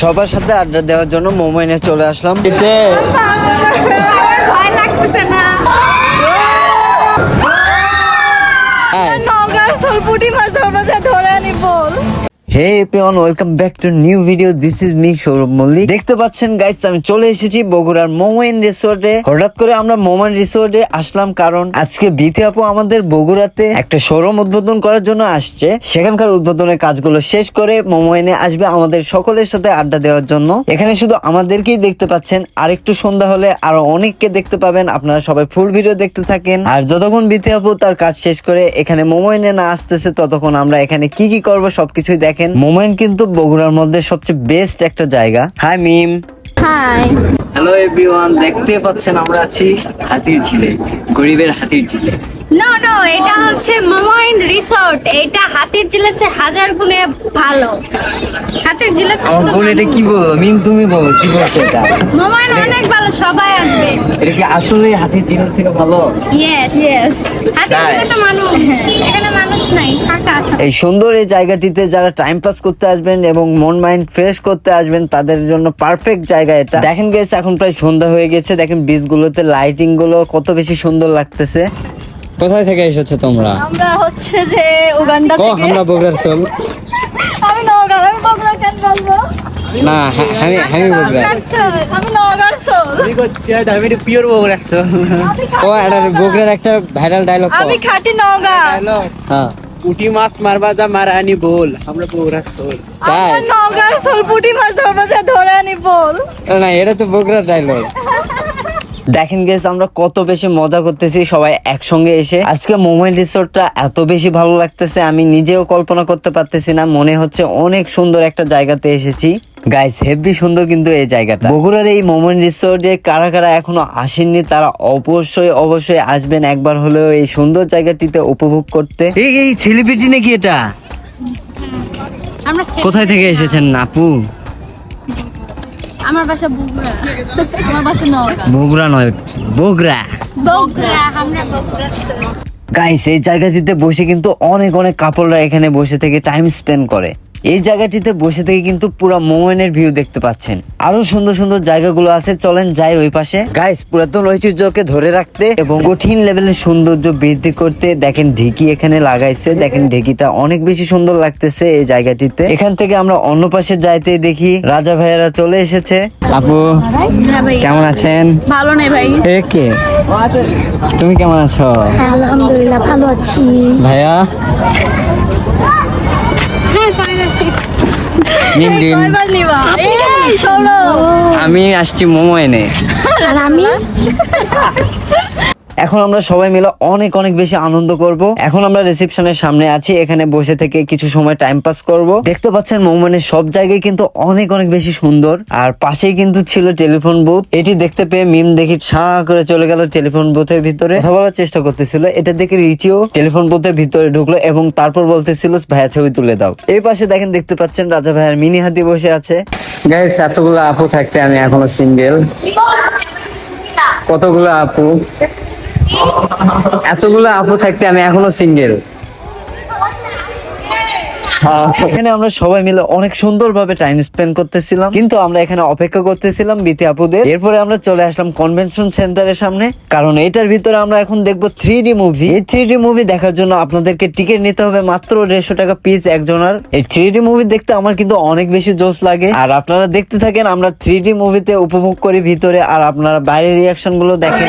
সবার সাথে আড্ডা দেওয়ার জন্য মোমাইনে চলে আসলাম। মাছ ধরবো welcome back to new video this is দেখতে পাচ্ছেন আমি চলে এসেছি বগুড়ার হঠাৎ করে আমরা আসলাম কারণ আজকে আপু আমাদের বগুড়াতে একটা শোরুম উদ্বোধন করার জন্য আসছে। সেখানকার উদ্বোধনের কাজগুলো শেষ করে মোমাইনে আসবে আমাদের সকলের সাথে আড্ডা দেওয়ার জন্য। এখানে শুধু আমাদেরকেই দেখতে পাচ্ছেন আর একটু সন্ধ্যা হলে আরও অনেককে দেখতে পাবেন। আপনারা সবাই ফুল ভিডিও দেখতে থাকেন। আর যতক্ষণ বিথি আপু তার কাজ শেষ করে এখানে মোমাইনে না আসতেছে, ততক্ষণ আমরা এখানে কি কি করব সবকিছুই দেখেন মোমাইন কিন্তু বগুড়ার মধ্যে সবচেয়ে বেস্ট একটা জায়গা। Hi Mim hi hello everyone দেখতে পাচ্ছেন আমরা আছি হাতির ঝিলে গরিবের হাতির ঝিলে। নো নো এটা হচ্ছে মোমাইন রিসোর্ট এটা হাতির জিলের চেয়ে হাজার গুণে ভালো। হাতির জিলে আমার বোন এটা কি বলব মিম তুমি বলো কি বলছো এটা? মোমাইন অনেক ভালো সবাই আসবে। এটা কি আসলে হাতির ঝিল থেকে ভালো? ইয়েস ইয়েস হাতির? জিলে তো মানুষ। এই সুন্দর এই জায়গাটিতে যারা টাইম পাস করতে আসবেন এবং মন মাইন্ড ফ্রেশ করতে আসবেন তাদের জন্য পারফেক্ট জায়গা এটা। দেখেন গেছে এখন প্রায় সন্ধ্যা হয়ে গেছে। দেখেন বীজগুলোতে লাইটিংগুলো কত বেশি সুন্দর লাগতেছে। কোথায় থেকে এসেছ তোমরা? আমরা হচ্ছে যে উগান্ডা থেকে। আমরা বগুড়ার সোল। আমি নগাঁও আমি বগুড়া কেন বলব? না হ্যাঁ, আমি আমি বগুড়া। নগাঁর সোল, আমি নগাঁর সোল। পিওর বগুড়া ও এটা বগুড়ার একটা ভাইরাল ডায়লগ আমি খাঁটি নগা হ্যাঁ। উটি মাছ মারবা যা মারানি বল। আমরা বগুড়া সোল আমরা নগার সোল পুটি মাছ ধরবা যা ধরে আনি বল। না এটা তো বগুড়ার ডায়লগ দেখেন গেস আমরা কত বেশি মজা করতেছি সবাই একসঙ্গে এসে। আজকে মোমেন্ট রিসোর্টটা এত বেশি ভালো লাগতেছে আমি নিজেও কল্পনা করতে পারতেছি না মনে হচ্ছে অনেক সুন্দর একটা জায়গাতে এসেছি। গাইস হেভি সুন্দর কিন্তু এই জায়গাটা। বগুড়ার এই মোমেন্ট রিসোর্টে কারা কারা এখনও আসেননি তারা অবশ্যই অবশ্যই আসবেন একবার হলেও এই সুন্দর জায়গাটিতে উপভোগ করতে। এই এই সেলিব্রিটি নাকি এটা? কোথায় থেকে এসেছেন আপু? আমার বাসা বগুড়া। আমার বাসা নওগাঁ। বগুড়া নয় বগুড়া। বগুড়া আমরা বগুড়া গাইস এই জায়গাটিতে বসে কিন্তু অনেক অনেক কাপড়রা এখানে বসে থেকে টাইম স্পেন্ড করে। এই জায়গাটিতে বসে থেকে কিন্তু পুরো মোমেনের ভিউ দেখতে পাচ্ছেন। আরও সুন্দর সুন্দর জায়গাগুলো আছে চলেন যাই ওই পাশে। গাইস পুরাতন ঐতিহ্যকে ধরে রাখতে এবং কঠিন লেভেলের সৌন্দর্য বৃদ্ধি করতে দেখেন ঢেকি এখানে লাগাইছে। দেখেন ঢেকিটা অনেক বেশি সুন্দর লাগতেছে এই জায়গাটিতে। এখান থেকে আমরা অন্য পাশে যাইতে দেখি রাজা ভাইয়েরা চলে এসেছে। আপু কেমন আছেন? ভালো নেই ভাই। এ কে? তুমি কেমন আছো? আলহামদুলিল্লাহ ভালো আছি। ভাইয়া? ডিম আমি আসছি মোমো এনে। আর আমি? এখন আমরা সবাই মিলে অনেক অনেক বেশি আনন্দ করব। এখন আমরা রিসেপশনের সামনে আছি এখানে বসে থেকে কিছু সময় টাইম পাস করব। দেখতে পাচ্ছেন মোমেনের সব জায়গায় কিন্তু অনেক অনেক বেশি সুন্দর। আর পাশেই কিন্তু ছিল টেলিফোন বুথ এটি দেখতে পেয়ে মিম দেখি সা করে চলে গেল টেলিফোন বুথের ভিতরে। কথা বলার চেষ্টা করতেছিল এটা দেখে রিচিও টেলিফোন বুথের ভিতরে ঢুকলো এবং তারপর বলতেছিল ভাইয়া ছবি তুলে দাও। এই পাশে দেখেন দেখতে পাচ্ছেন রাজা ভাইয়ার মিনি হাতি বসে আছে। গাইস এতগুলো আপু থাকতে আমি এখনও সিঙ্গেল কতগুলো আপু? এতগুলো আপু থাকতে আমি এখনও সিঙ্গেল এখানে আমরা সবাই মিলে অনেক সুন্দরভাবে টাইম স্পেন্ড করতেছিলাম, কিন্তু আমরা এখানে অপেক্ষা করতেছিলাম বিতি আপুদের। এরপরে আমরা চলে আসলাম কনভেনশন সেন্টারের সামনে, কারণ এটার ভিতরে আমরা এখন দেখব থ্রি ডি মুভি এই থ্রি ডি মুভি দেখার জন্য আপনাদেরকে টিকিট নিতে হবে মাত্র দেড়শো টাকা পিস একজনের। এই থ্রি ডি মুভি দেখতে আমার কিন্তু অনেক বেশি জোশ লাগে। আর আপনারা দেখতে থাকেন আমরা থ্রি ডি মুভিতে উপভোগ করি ভিতরে, আর আপনারা বাইরের রিয়াকশনগুলো দেখেন।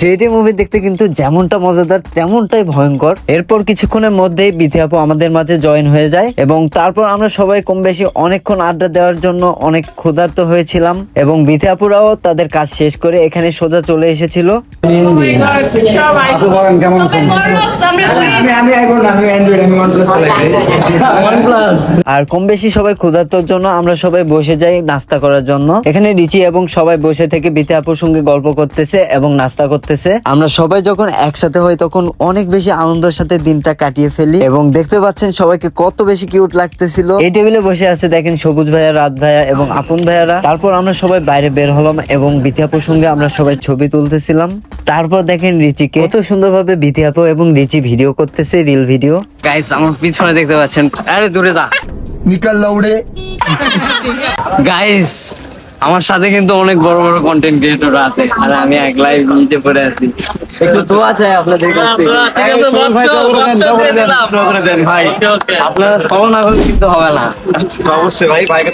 থ্রিডি মুভি দেখতে কিন্তু যেমনটা মজাদার, তেমনটাই ভয়ঙ্কর। এরপর কিছুক্ষণের মধ্যেই বিথি আপু আমাদের মাঝে জয়েন হয়ে যায় এবং তারপর আমরা সবাই কম বেশি অনেকক্ষণ আড্ডা দেওয়ার জন্য অনেক ক্ষুধার্ত হয়েছিলাম এবং বিথি আপুরাও তাদের কাজ শেষ করে এখানে সোজা চলে এসেছিল। আর কম বেশি সবাই ক্ষুধার্তর জন্য আমরা সবাই বসে যাই নাস্তা করার জন্য। এখানে রিচি এবং সবাই বসে থেকে বিতে আপুর সঙ্গে গল্প করতেছে এবং নাস্তা করতেছে। আমরা সবাই যখন একসাথে হই তখন অনেক বেশি আনন্দের সাথে দিনটা কাটিয়ে ফেলি। এবং দেখতে পাচ্ছেন সবাইকে কত বেশি কিউট লাগতেছিল। এই টেবিলে বসে আছে দেখেন সবুজ ভাইয়া রাত ভাইয়া এবং আপন ভাইয়ারা। তারপর আমরা সবাই বাইরে বের হলাম এবং বিথি আপুর সঙ্গে আমরা সবাই ছবি তুলতেছিলাম। তারপর দেখেন রিচিকে কত সুন্দরভাবে বিথি আপু এবং রিচি ভিডিও করতেছে রিল ভিডিও গাইস আমার পিছনে দেখতে পাচ্ছেন। আরে দূরে দা নিকাল লাউড়ে। গাইস আমার সাথে কিন্তু অনেক বড় বড় কন্টেন্ট ক্রিয়েটর আছে আর আমি এক লাইভ নিচে পড়ে আছি। একটু দোয়া চাই আপনাদের কাছে করে দেন ভাই। আপনারা ফলো না হলে কিন্তু হবে না। অবশ্যই ভাই ভাইকে